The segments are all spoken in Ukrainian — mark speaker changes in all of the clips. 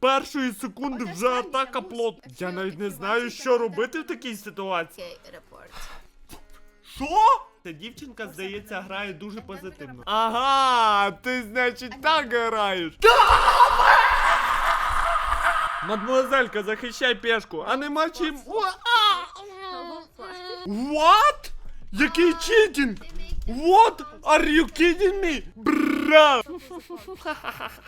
Speaker 1: першої секунди вже атака плот. Я навіть не знаю, що робити в такій ситуації. Що? Ця дівчинка, здається, грає дуже позитивно. Ага, ти, значить, так граєш. Мадмуазелька, захищай пешку, а нема чим. What? Який читінг? What? Are you kidding me? Бра!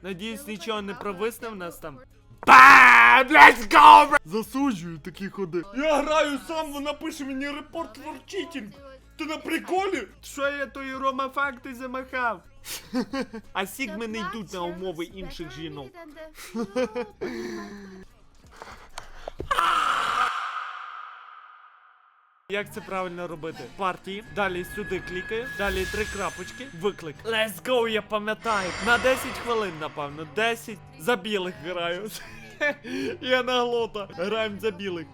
Speaker 1: Надіюсь, нічого не провисне в нас там. Бам! Let's go! Засуджую такі ходи. Я граю сам, вона пише мені репорт for cheating. Ти на приколі? Що я той Рома факти замахав? А сігми не йдуть на умови інших жінок. Як це правильно робити? Партії, далі сюди клікаю, далі три крапочки, виклик. Let's go, я пам'ятаю. На 10 хвилин, напевно. 10 за білих граю. Я на глота. Граємо за білих.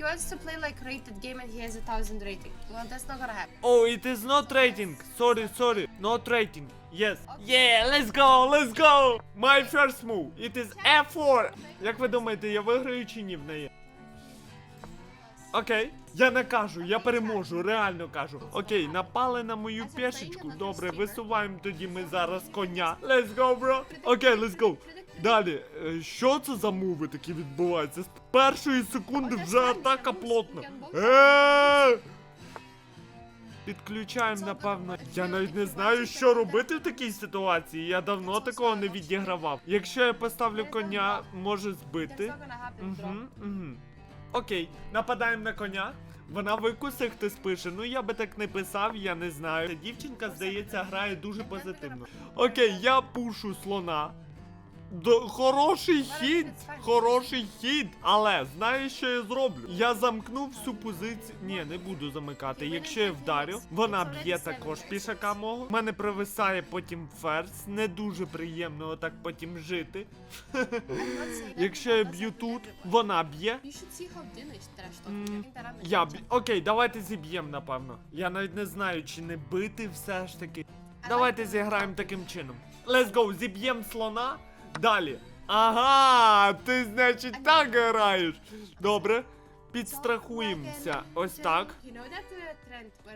Speaker 2: He wants to play like rated game and he has a thousand rating. Well, that's not gonna happen.
Speaker 1: Oh, it is not rating. Sorry, sorry. Not rating. Yes. Yeah, let's go, let's go. My first move. It is F4. Як ви думаєте, я виграю чи ні в неї? Окей, я не кажу, я переможу, реально кажу. Окей, напали на мою пешечку. Добре, висуваємо тоді ми зараз коня. Let's go, bro. Окей, let's go. Далі, е, що це за муви такі відбуваються? З першої секунди вже атака плотна. Е! Підключаємо, напевно. Я навіть не знаю, що робити в такій ситуації. Я давно такого не відігравав. Якщо я поставлю коня, може збити. Угу, угу. Окей, нападаємо на коня. Вона викуси, хтось пише. Ну я би так не писав, я не знаю. Дівчинка, здається, грає дуже позитивно. Окей, я пушу слона. Хороший хід, хороший хід. Але знаєш, що я зроблю? Я замкну всю позицію. Ні, не буду замикати. Якщо я вдарю, вона б'є також пішака мого. У мене провисає потім ферзь. Не дуже приємно отак потім жити. Якщо я б'ю тут, вона б'є. Я
Speaker 2: judge.
Speaker 1: б... Окей, давайте зіб'ємо, напевно. Я навіть не знаю, чи не бити все ж таки. Давайте зіграємо таким чином. Let's go, зіб'ємо слона. Далі. Ага, ти, значить, так граєш. Добре. Підстрахуємося. Ось так.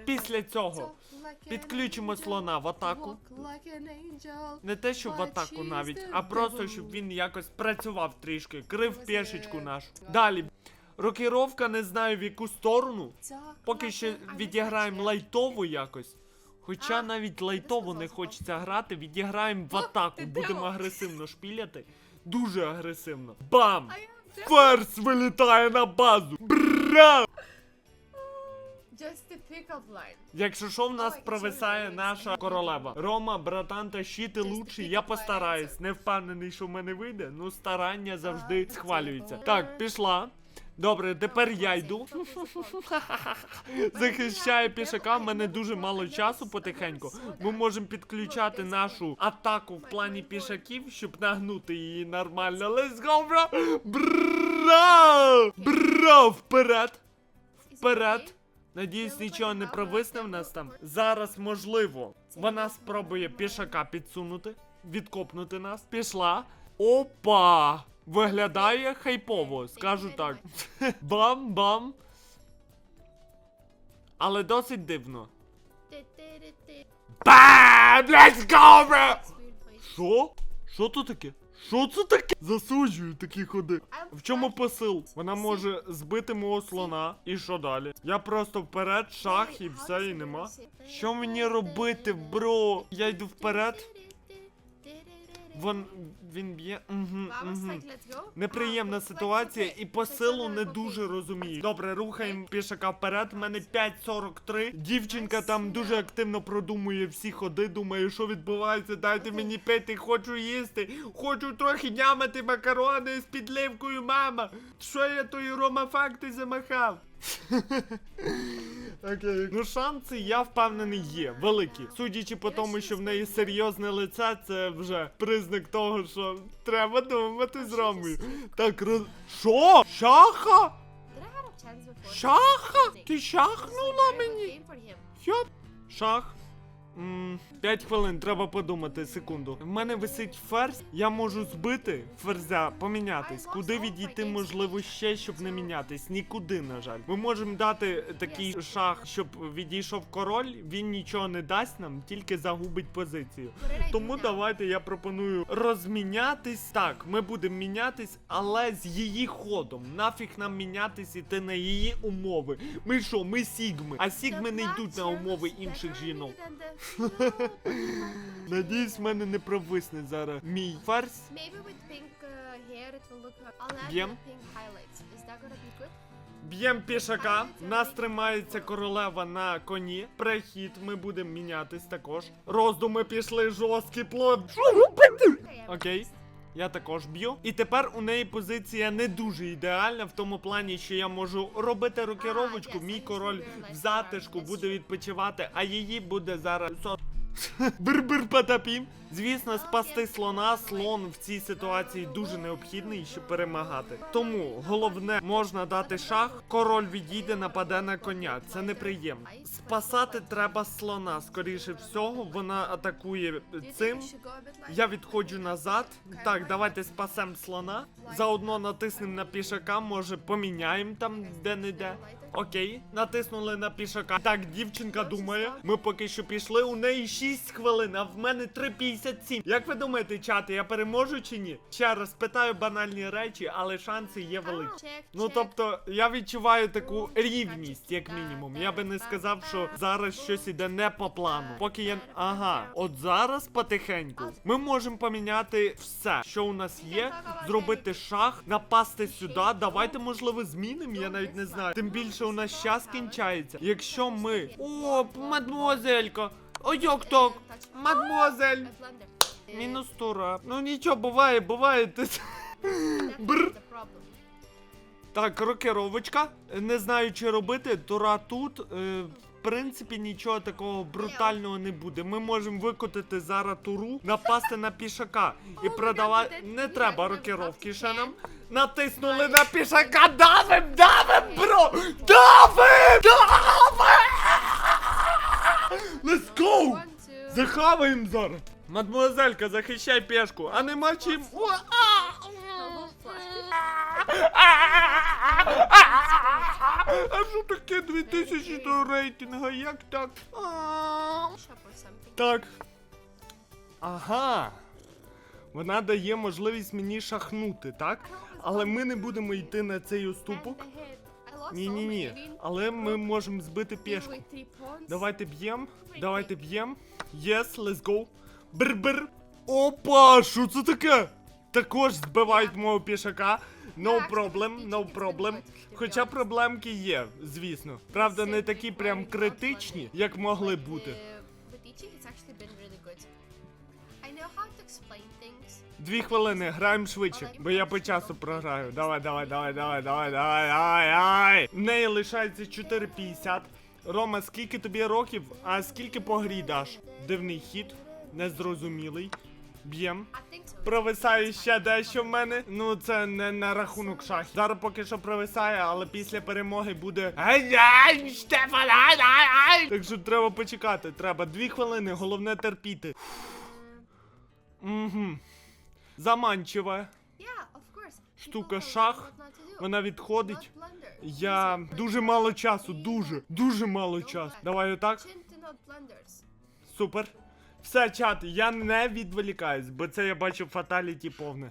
Speaker 1: Після цього підключимо слона в атаку. Не те, що в атаку навіть, а просто щоб він якось працював трішки, крив пешечку нашу. Далі. Рокіровка не знаю в яку сторону. Поки що відіграємо
Speaker 2: angel.
Speaker 1: лайтово якось. Хоча навіть лайтово не хочеться грати, відіграємо в атаку, будемо агресивно шпіляти. Дуже агресивно. Бам! Ферзь вилітає на базу! Бра!
Speaker 2: Just a pick-up line.
Speaker 1: Якщо що, в нас провисає наша королева. Рома, братан, тащити лучше, я постараюсь. Не впевнений, що в мене вийде, ну старання завжди схвалюються. Так, пішла. Добре, тепер я йду. Захищає пішака, в мене дуже мало часу потихеньку. Ми можемо підключати нашу атаку в плані пішаків, щоб нагнути її нормально. Let's go, бро! Бра! Бра! Вперед! Вперед! Надіюсь, нічого не провисне в нас там. Зараз можливо. Вона спробує пішака підсунути, відкопнути нас. Пішла. Опа! Виглядає хайпово, скажу так. Бам-бам. Але досить дивно. Бам! Let's go, bro! Що? Що тут таке? Що це таке? Засуджую такі ходи. В чому посил? Вона може збити мого слона. І що далі? Я просто вперед, шах і все, і нема. Що мені робити, бро? Я йду вперед. Вон він б'є. Угу, угу. Неприємна ситуація і по силу не дуже розумію. Добре, рухаємо пішака вперед. У мене 5.43. Дівчинка там дуже активно продумує всі ходи. Думає, що відбувається. Дайте мені пити, хочу їсти. Хочу трохи нямати макарони з підливкою, мама. Що я тої Рома факти замахав? Окей. Ну, шанси, я впевнений, є. Великі. Судячи по тому, що в неї серйозне лице, це вже признак того, що треба думати з Ромою. Так, роз... Що? Шаха? Шаха? Ти шахнула мені? Йоп. Шах. П'ять хвилин, треба подумати, секунду. В мене висить ферзь, я можу збити ферзя, помінятись. Куди відійти можливо ще, щоб не мінятись? Нікуди, на жаль. Ми можемо дати такий шах, щоб відійшов король, він нічого не дасть нам, тільки загубить позицію. Тому давайте я пропоную розмінятись. Так, ми будемо мінятись, але з її ходом. Нафіг нам мінятись іти на її умови. Ми що, ми сігми, а сігми не йдуть на умови інших жінок. Надіюсь, в мене не провисне зараз мій фарс.
Speaker 3: Maybe with pink uh, hair it will look. I'll add
Speaker 1: Yep.
Speaker 3: the pink highlights. Is that gonna be good?
Speaker 1: Б'єм пішака. Нас тримається королева на коні. Прихід, ми будемо мінятись також. Роздуми пішли жорсткий плод.
Speaker 3: Okay, I'm
Speaker 1: Окей. Я також б'ю. І тепер у неї позиція не дуже ідеальна в тому плані, що я можу робити рокіровочку. Мій король в затишку буде відпочивати, а її буде зараз. со- Бир-бир потапім. Звісно, спасти слона. Слон в цій ситуації дуже необхідний, щоб перемагати. Тому головне можна дати шах, король відійде, нападе на коня. Це неприємно. Спасати треба слона. Скоріше всього, вона атакує цим. Я відходжу назад. Так, давайте спасем слона. Заодно натиснемо на пішака, може поміняємо там де-не-де. Окей, натиснули на пішака. Так, дівчинка думає. Ми поки що пішли. У неї 6 хвилин, а в мене 3.57. Як ви думаєте, чати, я переможу чи ні? Ще раз питаю банальні речі, але шанси є великі. Ну тобто я відчуваю таку рівність, як мінімум. Я би не сказав, що зараз щось іде не по плану. Поки я. Ага, от зараз потихеньку ми можемо поміняти все, що у нас є, зробити шах, напасти сюди. Давайте, можливо, змінимо, я навіть не знаю. Тим більше у нас час кінчається. Якщо ми. О, мадмуазелька! Ой, як так? Мадмуазель! Мінус тура. Ну нічого, буває, буває. Бр. Так, рокеровочка. Не знаю, чи робити. Тура тут. Е, принципі, нічого такого брутального не буде. Ми можемо викотити зараз туру, напасти на пішака і продавати. Не треба рокеровки ще нам. Натиснули на пішака. Давим! Давим, бро! Давим! Давим! Let's go! Захаваємо зараз! Мадмуазелька, захищай пешку, а нема чим. О, а!
Speaker 3: Double flush.
Speaker 1: А що таке 2000 до рейтинга? Як так? Так. Ага. Вона дає можливість мені шахнути, так? Але ми не будемо йти на цей уступок.
Speaker 3: Ahead. I lost
Speaker 1: Ні, ні, ні. Але ми можемо збити пішку. Давайте б'єм. Давайте б'єм. Yes, let's go. Бр-бр. Опа, що це таке? Також збивають мого пішака. No problem, no problem. Хоча проблемки є, звісно. Правда, не такі прям критичні, як могли бути.
Speaker 3: Things.
Speaker 1: Дві хвилини, граємо швидше, бо я по часу програю. Давай, давай, давай, давай, давай, давай, давай, давай. В неї лишається 4,50. Рома, скільки тобі років, а скільки по грі даш? Дивний хід, незрозумілий. Б'єм. Провисає ще дещо в мене. Ну, це не на рахунок шахів. Зараз поки що провисає, але після перемоги буде. Так що треба почекати. Треба дві хвилини, головне терпіти. Угу. Заманчива. Штука шах. Вона відходить. Я дуже мало часу, дуже, дуже мало часу. Давай отак. Супер. Все, чат, я не відволікаюсь, бо це я бачу фаталіті повне.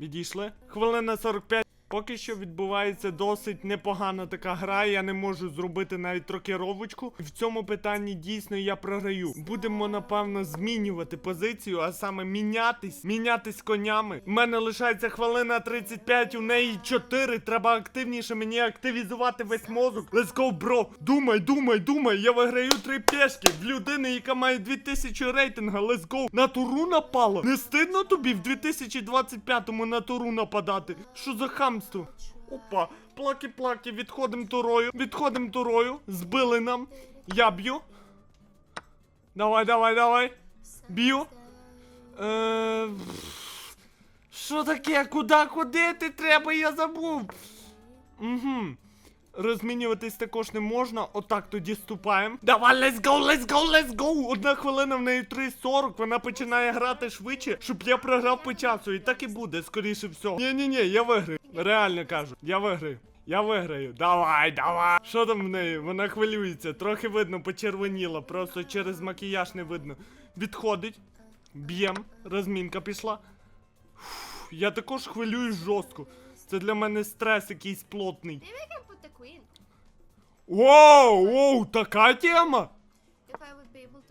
Speaker 1: Відійшли? Хвилина 45. Поки що відбувається досить непогана така гра. Я не можу зробити навіть трокіровочку. В цьому питанні дійсно я програю. Будемо напевно змінювати позицію, а саме мінятись, мінятись конями. У мене лишається хвилина 35, у неї 4. Треба активніше мені активізувати весь мозок. Let's go, бро. Думай, думай, думай. Я виграю три пешки в людини, яка має 2000 рейтинга. Let's go. На туру напала. Не стидно тобі в 2025-му на туру нападати. Що за хамство? Опа, плаки-плаки, відходим турою, відходим турою, збили нам. Я б'ю. Давай, давай, давай. Б'ю. Е... Що таке? Куди ходити треба? Я забув. Угу. Розмінюватись також не можна. Отак тоді ступаємо. Давай, let's go, let's go, let's go! Одна хвилина в неї 3.40, вона починає грати швидше, щоб я програв по часу. І так і буде, скоріше всього. Ні-ні-ні, я виграю. Реально кажу, я виграю. Я виграю. Давай, давай. Що там в неї? Вона хвилюється. Трохи видно, почервоніла. Просто через макіяж не видно. Відходить. Б'єм. Розмінка пішла. Фух, Я також хвилююсь жорстко. Це для мене стрес якийсь плотний. Воу, воу, така тема.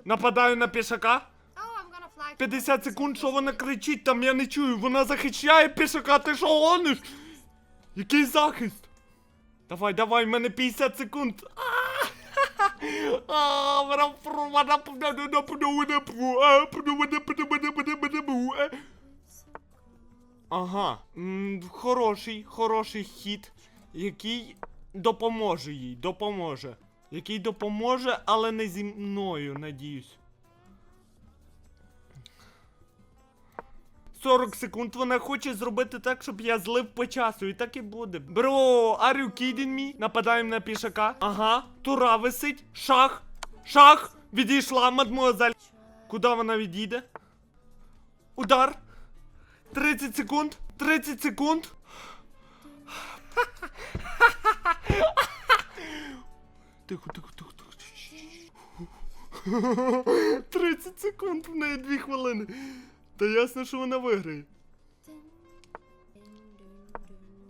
Speaker 1: Нападаю на пішака.
Speaker 3: Oh, I'm gonna fly.
Speaker 1: 50 секунд, що вона кричить, там я не чую. Вона захищає пішака, ти що гониш? Який захист? Давай, давай, в мене 50 секунд. Ага, хороший, хороший хід, який допоможе їй, допоможе. Який допоможе, але не зі мною, надіюсь. 40 секунд вона хоче зробити так, щоб я злив по часу, і так і буде. Бро, are you kidding me? Нападаємо на пішака. Ага, тура висить. Шах. Шах. Відійшла, мадмуазель. Куди вона відійде? Удар. 30 секунд. 30 секунд. Тихо, тихо, тихо, тихо. 30 секунд в неї 2 хвилини. Та ясно, що вона виграє.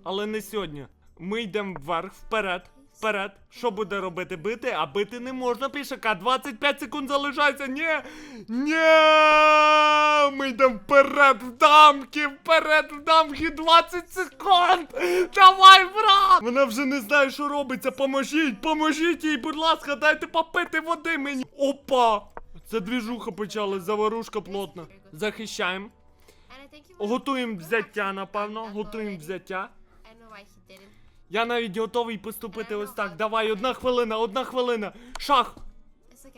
Speaker 1: Але не сьогодні. Ми йдемо вверх, вперед, вперед. Що буде робити? Бити? А бити не можна пішака. 25 секунд залишається. Ні! Ні! Ми йдемо вперед в дамки, вперед в дамки, 20 секунд! Давай, брат! Вона вже не знає, що робиться. Поможіть, поможіть їй, будь ласка, дайте попити води мені. Опа! Це двіжуха почалась, заварушка плотна. Захищаємо. Готуємо взяття, напевно. Готуємо взяття. Я навіть готовий поступити ось так. Давай, одна хвилина, одна хвилина. Шах!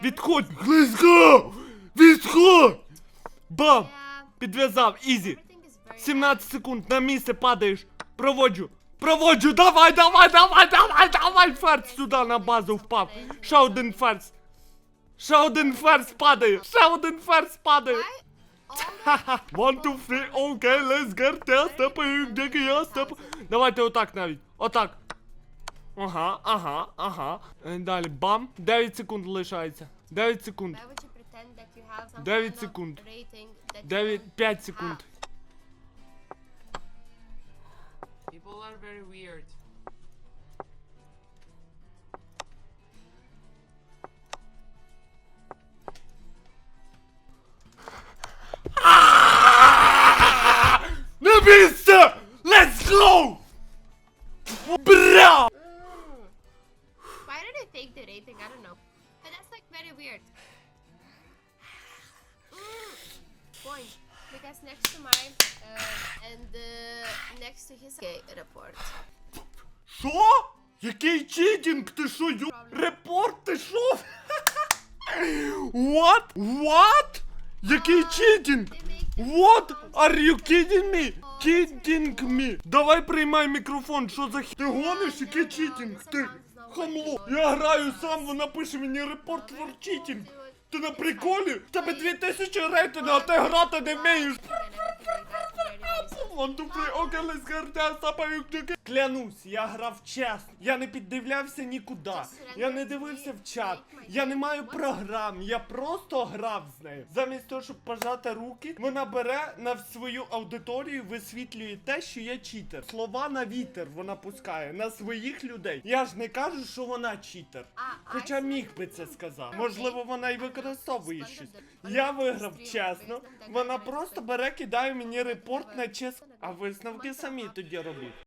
Speaker 1: Відходь! Let's! Відходь! Бам! Підв'язав, ізі!
Speaker 3: everything is very.
Speaker 1: 17 секунд, на місце падаєш. Проводжу. Проводжу, давай, давай, давай, давай, давай, ферзь сюди на базу впав. Ще один ферзь. Ще один ферзь падає. Ще один ферзь падає. Ха-ха. One, two, three, окей, let's get there, я степ. Давайте отак навіть. Отак. Ага, ага, ага. Е, Далі, бам. 9 секунд лишається. 9 секунд.
Speaker 3: Why would you pretend that you have some
Speaker 1: Дев'ять
Speaker 3: kind of
Speaker 1: секунд.
Speaker 3: rating that you
Speaker 1: 9,
Speaker 3: don't
Speaker 1: 5 секунд.
Speaker 4: People are very weird.
Speaker 1: Let's go! Бра!
Speaker 3: Why did I take the rating? I don't know. But that's like very weird. Mm. Point. Because next to mine uh, and uh, next to his okay, report.
Speaker 1: Що? Який читінг? Ти що, ю... Репорт, ти що? What? What? Який читінг?
Speaker 3: They make it
Speaker 1: What?
Speaker 3: sound
Speaker 1: Are you
Speaker 3: like-
Speaker 1: kidding me? Kidding me? Давай приймай мікрофон, що за хі... Ти гониш, який читінг? Ти хамло. Я граю сам, вона пише мені репорт for читінг. Ти на приколі? В тебе 2000 рейтинга, а ти грати не вмієш. Окей, let's get there, стопаю, тільки. Клянусь, я грав чесно. Я не піддивлявся нікуди. Я не дивився в чат. Я не маю програм. Я просто грав з нею. Замість того, щоб пожати руки, вона бере на свою аудиторію, висвітлює те, що я читер. Слова на вітер вона пускає на своїх людей. Я ж не кажу, що вона читер. Хоча міг би це сказати. Можливо, вона і використовує щось. Я виграв чесно. Вона просто бере, кидає мені репорт на чесно. А висновки самі тоді робіть.